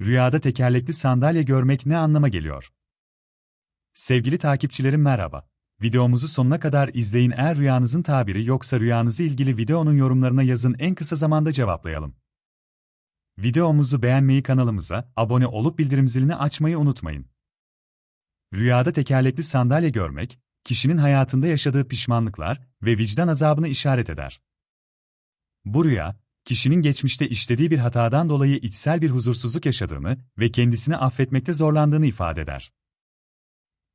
Rüyada tekerlekli sandalye görmek ne anlama geliyor? Sevgili takipçilerim merhaba. Videomuzu sonuna kadar izleyin eğer rüyanızın tabiri yoksa rüyanızı ilgili videonun yorumlarına yazın en kısa zamanda cevaplayalım. Videomuzu beğenmeyi kanalımıza abone olup bildirim zilini açmayı unutmayın. Rüyada tekerlekli sandalye görmek, kişinin hayatında yaşadığı pişmanlıklar ve vicdan azabını işaret eder. Bu rüya, kişinin geçmişte işlediği bir hatadan dolayı içsel bir huzursuzluk yaşadığını ve kendisini affetmekte zorlandığını ifade eder.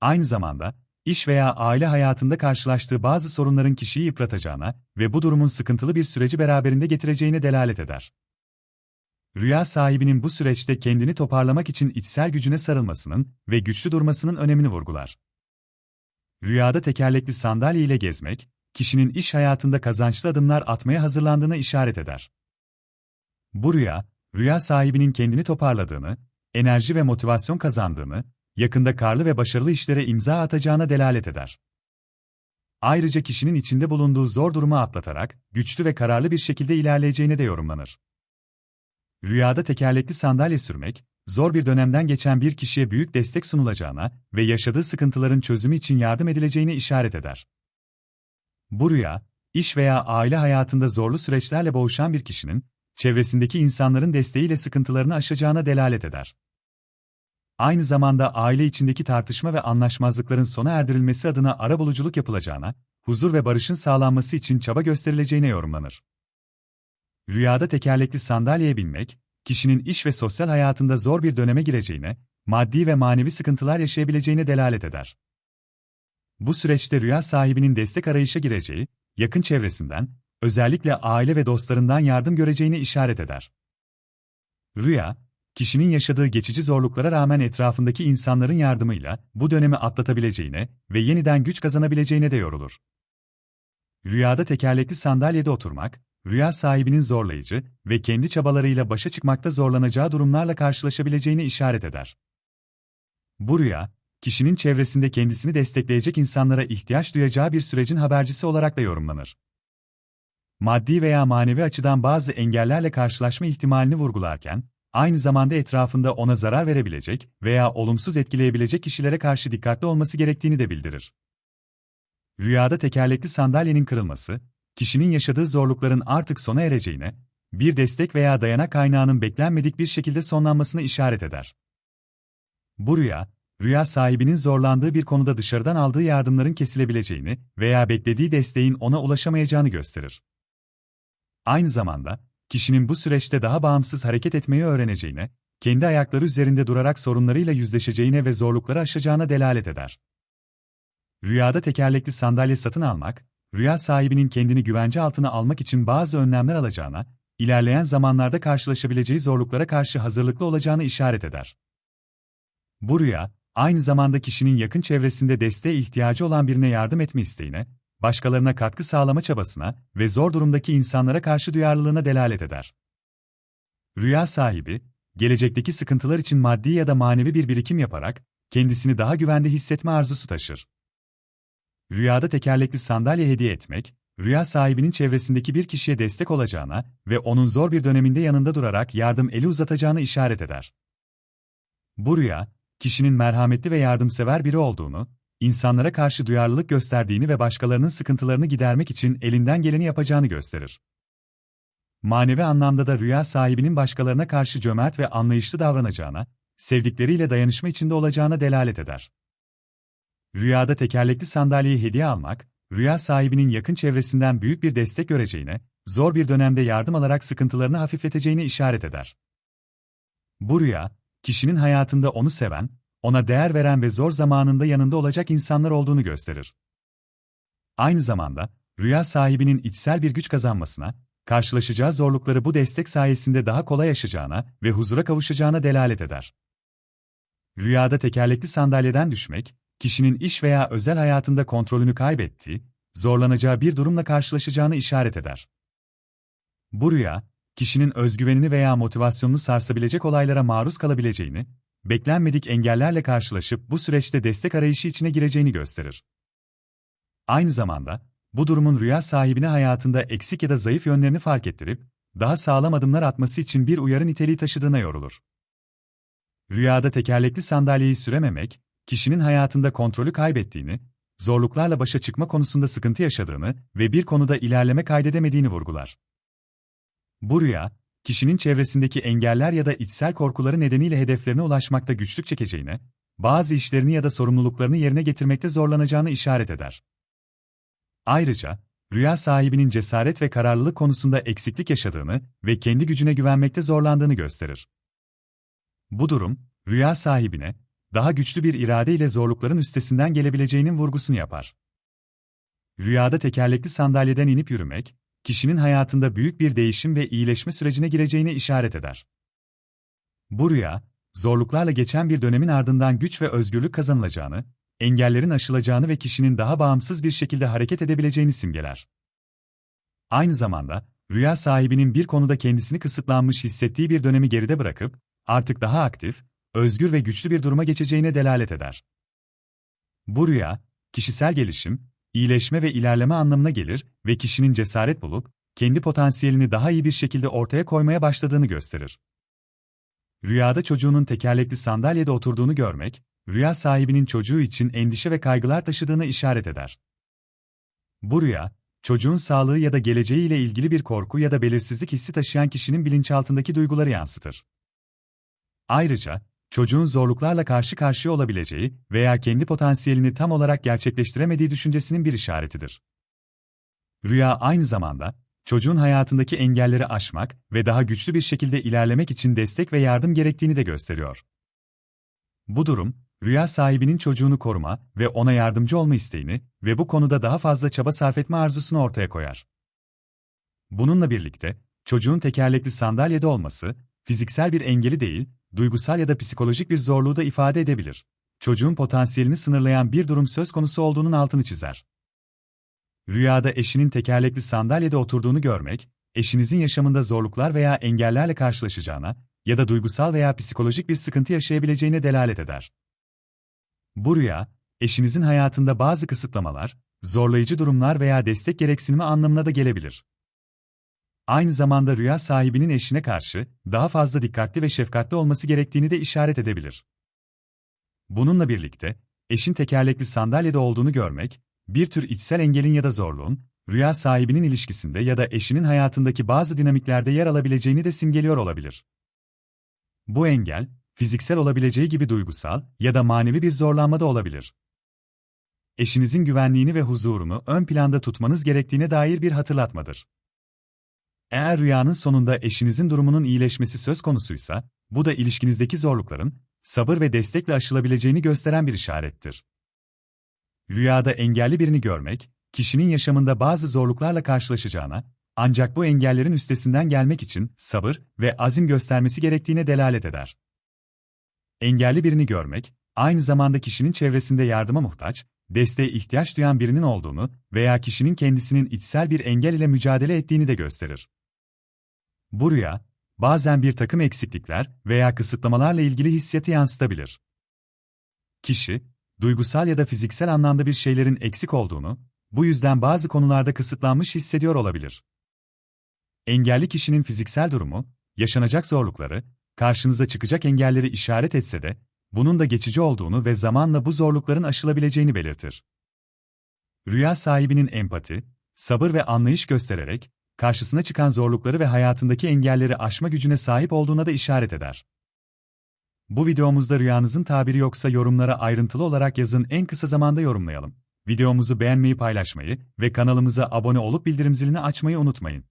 Aynı zamanda, iş veya aile hayatında karşılaştığı bazı sorunların kişiyi yıpratacağına ve bu durumun sıkıntılı bir süreci beraberinde getireceğine delalet eder. Rüya sahibinin bu süreçte kendini toparlamak için içsel gücüne sarılmasının ve güçlü durmasının önemini vurgular. Rüyada tekerlekli sandalye ile gezmek, kişinin iş hayatında kazançlı adımlar atmaya hazırlandığını işaret eder. Bu rüya, rüya sahibinin kendini toparladığını, enerji ve motivasyon kazandığını, yakında karlı ve başarılı işlere imza atacağına delalet eder. Ayrıca kişinin içinde bulunduğu zor durumu atlatarak, güçlü ve kararlı bir şekilde ilerleyeceğine de yorumlanır. Rüyada tekerlekli sandalye sürmek, zor bir dönemden geçen bir kişiye büyük destek sunulacağına ve yaşadığı sıkıntıların çözümü için yardım edileceğine işaret eder. Bu rüya, iş veya aile hayatında zorlu süreçlerle boğuşan bir kişinin, çevresindeki insanların desteğiyle sıkıntılarını aşacağına delalet eder. Aynı zamanda aile içindeki tartışma ve anlaşmazlıkların sona erdirilmesi adına arabuluculuk yapılacağına, huzur ve barışın sağlanması için çaba gösterileceğine yorumlanır. Rüyada tekerlekli sandalyeye binmek, kişinin iş ve sosyal hayatında zor bir döneme gireceğine, maddi ve manevi sıkıntılar yaşayabileceğine delalet eder. Bu süreçte rüya sahibinin destek arayışa gireceği, yakın çevresinden, özellikle aile ve dostlarından yardım göreceğini işaret eder. Rüya, kişinin yaşadığı geçici zorluklara rağmen etrafındaki insanların yardımıyla bu dönemi atlatabileceğine ve yeniden güç kazanabileceğine de yorulur. Rüyada tekerlekli sandalyede oturmak, rüya sahibinin zorlayıcı ve kendi çabalarıyla başa çıkmakta zorlanacağı durumlarla karşılaşabileceğini işaret eder. Bu rüya, kişinin çevresinde kendisini destekleyecek insanlara ihtiyaç duyacağı bir sürecin habercisi olarak da yorumlanır. Maddi veya manevi açıdan bazı engellerle karşılaşma ihtimalini vurgularken, aynı zamanda etrafında ona zarar verebilecek veya olumsuz etkileyebilecek kişilere karşı dikkatli olması gerektiğini de bildirir. Rüyada tekerlekli sandalyenin kırılması, kişinin yaşadığı zorlukların artık sona ereceğine, bir destek veya dayanak kaynağının beklenmedik bir şekilde sonlanmasını işaret eder. Bu rüya, rüya sahibinin zorlandığı bir konuda dışarıdan aldığı yardımların kesilebileceğini veya beklediği desteğin ona ulaşamayacağını gösterir. Aynı zamanda, kişinin bu süreçte daha bağımsız hareket etmeyi öğreneceğine, kendi ayakları üzerinde durarak sorunlarıyla yüzleşeceğine ve zorlukları aşacağına delalet eder. Rüyada tekerlekli sandalye satın almak, rüya sahibinin kendini güvence altına almak için bazı önlemler alacağına, ilerleyen zamanlarda karşılaşabileceği zorluklara karşı hazırlıklı olacağını işaret eder. Bu rüya, aynı zamanda kişinin yakın çevresinde desteğe ihtiyacı olan birine yardım etme isteğine, başkalarına katkı sağlama çabasına ve zor durumdaki insanlara karşı duyarlılığına delalet eder. Rüya sahibi, gelecekteki sıkıntılar için maddi ya da manevi bir birikim yaparak, kendisini daha güvende hissetme arzusu taşır. Rüyada tekerlekli sandalye hediye etmek, rüya sahibinin çevresindeki bir kişiye destek olacağına ve onun zor bir döneminde yanında durarak yardım eli uzatacağını işaret eder. Bu rüya, kişinin merhametli ve yardımsever biri olduğunu, insanlara karşı duyarlılık gösterdiğini ve başkalarının sıkıntılarını gidermek için elinden geleni yapacağını gösterir. Manevi anlamda da rüya sahibinin başkalarına karşı cömert ve anlayışlı davranacağına, sevdikleriyle dayanışma içinde olacağına delalet eder. Rüyada tekerlekli sandalyeyi hediye almak, rüya sahibinin yakın çevresinden büyük bir destek göreceğine, zor bir dönemde yardım alarak sıkıntılarını hafifleteceğini işaret eder. Bu rüya, kişinin hayatında onu seven, ona değer veren ve zor zamanında yanında olacak insanlar olduğunu gösterir. Aynı zamanda, rüya sahibinin içsel bir güç kazanmasına, karşılaşacağı zorlukları bu destek sayesinde daha kolay aşacağına ve huzura kavuşacağına delalet eder. Rüyada tekerlekli sandalyeden düşmek, kişinin iş veya özel hayatında kontrolünü kaybettiği, zorlanacağı bir durumla karşılaşacağını işaret eder. Bu rüya, kişinin özgüvenini veya motivasyonunu sarsabilecek olaylara maruz kalabileceğini, beklenmedik engellerle karşılaşıp bu süreçte destek arayışı içine gireceğini gösterir. Aynı zamanda, bu durumun rüya sahibine hayatında eksik ya da zayıf yönlerini fark ettirip, daha sağlam adımlar atması için bir uyarı niteliği taşıdığına yorulur. rüyada tekerlekli sandalyeyi sürememek, kişinin hayatında kontrolü kaybettiğini, zorluklarla başa çıkma konusunda sıkıntı yaşadığını ve bir konuda ilerleme kaydedemediğini vurgular. Bu rüya, kişinin çevresindeki engeller ya da içsel korkuları nedeniyle hedeflerine ulaşmakta güçlük çekeceğine, bazı işlerini ya da sorumluluklarını yerine getirmekte zorlanacağını işaret eder. Ayrıca, rüya sahibinin cesaret ve kararlılık konusunda eksiklik yaşadığını ve kendi gücüne güvenmekte zorlandığını gösterir. Bu durum, rüya sahibine, daha güçlü bir irade ile zorlukların üstesinden gelebileceğinin vurgusunu yapar. Rüyada tekerlekli sandalyeden inip yürümek, kişinin hayatında büyük bir değişim ve iyileşme sürecine gireceğine işaret eder. Bu rüya, zorluklarla geçen bir dönemin ardından güç ve özgürlük kazanılacağını, engellerin aşılacağını ve kişinin daha bağımsız bir şekilde hareket edebileceğini simgeler. Aynı zamanda, rüya sahibinin bir konuda kendisini kısıtlanmış hissettiği bir dönemi geride bırakıp, artık daha aktif, özgür ve güçlü bir duruma geçeceğine delalet eder. Bu rüya, kişisel gelişim, iyileşme ve ilerleme anlamına gelir ve kişinin cesaret bulup, kendi potansiyelini daha iyi bir şekilde ortaya koymaya başladığını gösterir. Rüyada çocuğunun tekerlekli sandalyede oturduğunu görmek, rüya sahibinin çocuğu için endişe ve kaygılar taşıdığını işaret eder. Bu rüya, çocuğun sağlığı ya da geleceği ile ilgili bir korku ya da belirsizlik hissi taşıyan kişinin bilinçaltındaki duyguları yansıtır. Ayrıca, çocuğun zorluklarla karşı karşıya olabileceği veya kendi potansiyelini tam olarak gerçekleştiremediği düşüncesinin bir işaretidir. Rüya aynı zamanda, çocuğun hayatındaki engelleri aşmak ve daha güçlü bir şekilde ilerlemek için destek ve yardım gerektiğini de gösteriyor. Bu durum, rüya sahibinin çocuğunu koruma ve ona yardımcı olma isteğini ve bu konuda daha fazla çaba sarf etme arzusunu ortaya koyar. Bununla birlikte, çocuğun tekerlekli sandalyede olması, fiziksel bir engeli değil, duygusal ya da psikolojik bir zorluğu da ifade edebilir. Çocuğun potansiyelini sınırlayan bir durum söz konusu olduğunun altını çizer. Rüyada eşinin tekerlekli sandalyede oturduğunu görmek, eşinizin yaşamında zorluklar veya engellerle karşılaşacağına ya da duygusal veya psikolojik bir sıkıntı yaşayabileceğine delalet eder. Bu rüya, eşinizin hayatında bazı kısıtlamalar, zorlayıcı durumlar veya destek gereksinimi anlamına da gelebilir. Aynı zamanda rüya sahibinin eşine karşı daha fazla dikkatli ve şefkatli olması gerektiğini de işaret edebilir. Bununla birlikte, eşin tekerlekli sandalyede olduğunu görmek, bir tür içsel engelin ya da zorluğun, rüya sahibinin ilişkisinde ya da eşinin hayatındaki bazı dinamiklerde yer alabileceğini de simgeliyor olabilir. Bu engel, fiziksel olabileceği gibi duygusal ya da manevi bir zorlanma da olabilir. Eşinizin güvenliğini ve huzurunu ön planda tutmanız gerektiğine dair bir hatırlatmadır. Eğer rüyanın sonunda eşinizin durumunun iyileşmesi söz konusuysa, bu da ilişkinizdeki zorlukların, sabır ve destekle aşılabileceğini gösteren bir işarettir. Rüyada engelli birini görmek, kişinin yaşamında bazı zorluklarla karşılaşacağına, ancak bu engellerin üstesinden gelmek için sabır ve azim göstermesi gerektiğine delalet eder. Engelli birini görmek, aynı zamanda kişinin çevresinde yardıma muhtaç, desteğe ihtiyaç duyan birinin olduğunu veya kişinin kendisinin içsel bir engel ile mücadele ettiğini de gösterir. Bu rüya, bazen bir takım eksiklikler veya kısıtlamalarla ilgili hissiyatı yansıtabilir. Kişi, duygusal ya da fiziksel anlamda bir şeylerin eksik olduğunu, bu yüzden bazı konularda kısıtlanmış hissediyor olabilir. Engelli kişinin fiziksel durumu, yaşanacak zorlukları, karşınıza çıkacak engelleri işaret etse de, bunun da geçici olduğunu ve zamanla bu zorlukların aşılabileceğini belirtir. Rüya sahibinin empati, sabır ve anlayış göstererek, karşısına çıkan zorlukları ve hayatındaki engelleri aşma gücüne sahip olduğuna da işaret eder. Bu videomuzda rüyanızın tabiri yoksa yorumlara ayrıntılı olarak yazın en kısa zamanda yorumlayalım. Videomuzu beğenmeyi paylaşmayı ve kanalımıza abone olup bildirim zilini açmayı unutmayın.